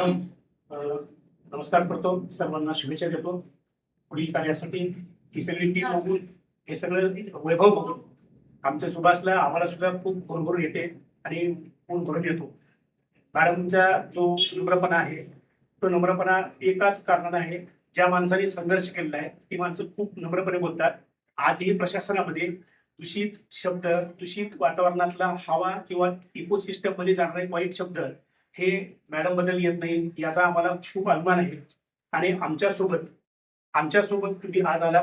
नमस्कार करतो सर्वांना शुभेच्छा देतो. पुढील कार्यासाठी ही सगळी टीम बघून हे सगळं वैभव बघून आमच्या सुभाषला आम्हाला सुद्धा खूप भरभरून येते आणि ऊन भरून येतो. मॅडमचा जो नम्रपणा आहे तो नम्रपणा एकाच कारणानं आहे. ज्या माणसाने संघर्ष केलेला आहे ती माणसं खूप नम्रपणे बोलतात. आजही प्रशासनामध्ये दूषित शब्द दूषित वातावरणातला हवा किंवा इकोसिस्टममध्ये जाणारे वाईट शब्द हे मॅडमबद्दल येत नाही याचा आम्हाला खूप अभिमान आहे. आणि आमच्यासोबत आमच्यासोबत तुम्ही आज आला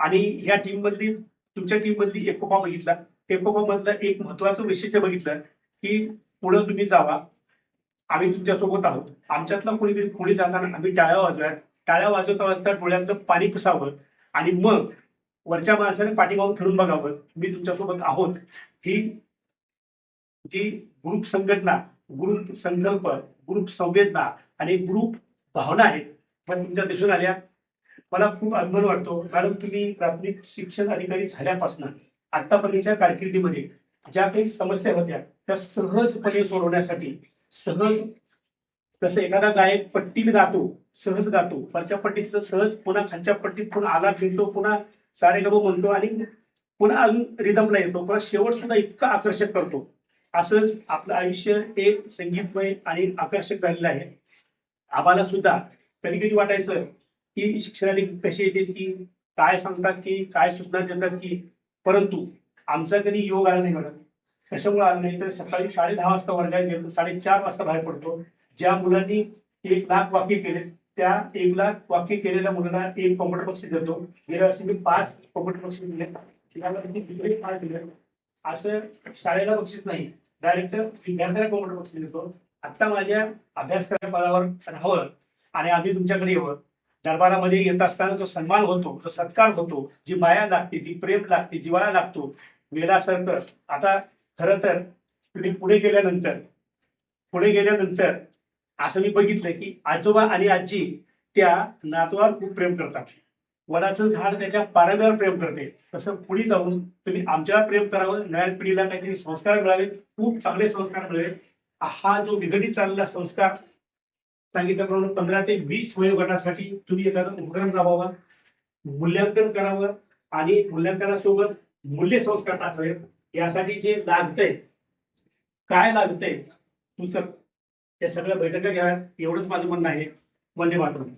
आणि ह्या टीम मधली तुमच्या टीम मधली एकोपा बघितला. एकोपा मधलं एक महत्वाचं वैशिष्ट्य बघितलं की पुढे तुम्ही जावा. आम्ही तुमच्यासोबत आहोत. आमच्यातला कोणीतरी पुढे जाताना आम्ही टाळ्या वाजव्यात. टाळ्या वाजवता वाजता डोळ्यातलं पाणी पुसावं. आणि मग वरच्या माणसाने पाठीमागून फिरून बघावं मी तुमच्यासोबत आहोत. ही जी ग्रुप संघटना ग्रुप संकल्प ग्रुप संवेदना आणि ग्रुप भावना आहेत पण तुमच्या दिसून आल्या. मला खूप अभिमान वाटतो कारण तुम्ही प्राथमिक शिक्षण अधिकारी झाल्यापासून आतापर्यंतच्या कारकिर्दीमध्ये ज्या काही समस्या होत्या त्या सहजपणे सोडवण्यासाठी सहज कसं एखादा गायक पट्टीत गातो सहज गातो वरच्या पट्टीत तर सहज पुन्हा खालच्या पट्टीत पुन्हा आला फिरतो पुन्हा सारेगम म्हणतो आणि पुन्हा अजून रिदमला येतो पुन्हा शेवट सुद्धा इतका आकर्षक करतो. असंच आपलं आयुष्य हे संगीतमय आणि आकर्षक झालेलं आहे. आम्हाला सुद्धा कधी कधी वाटायचं की शिक्षणाने कसे येते की काय सांगतात की काय सूचना देतात की परंतु आमचा कधी योग आला नाही मॅडम कशामुळे आला नाही? तर सकाळी साडे दहा वाजता वर्गात गेलो साडेचार वाजता बाहेर पडतो ज्या मुलांनी एक लाख वाक्य केले त्या एक लाख वाक्य केलेल्या मुलांना एक कॉम्प्युटर पक्ष देतो. गेल्या वर्षी मी पाच कॉम्प्युटर पक्ष दिले. पाच दिले. असं शाळेला बक्षीस नाही. डायरेक्ट विद्यार्थ्याला कॉम्प्युटर बक्षीस देतो? आता माझ्या अभ्यासक्रम पदावर राहावं आणि आम्ही तुमच्याकडे यावं दरबारामध्ये येत असताना जो सन्मान होतो जो सत्कार होतो जी माया लागते जी प्रेम लागते जिवाळा लागतो वेलासारखं आता खरं तर तुम्ही पुढे गेल्यानंतर पुढे गेल्यानंतर असं मी बघितलं की आजोबा आणि आजी त्या नातवावर खूप प्रेम करतात. वडाचं झाड त्याच्या पारंब्यावर प्रेम करते. तसं पुढे जाऊन तुम्ही आमच्यावर प्रेम करावं नव्या पिढीला काहीतरी संस्कार मिळावे खूप चांगले संस्कार मिळावे. हा जो विघटित चाललेला संस्कार सांगितल्याप्रमाणे पंधरा ते वीस वयोगटासाठी तुम्ही एखादा उपक्रम राबवा मूल्यांकन करावं आणि मूल्यांकनासोबत मूल्य संस्कार टाकावे यासाठी जे लागतंय काय लागतंय तुमचं या सगळ्या बैठका घ्याव्यात एवढंच माझं म्हणणं आहे. वंदे मातरम.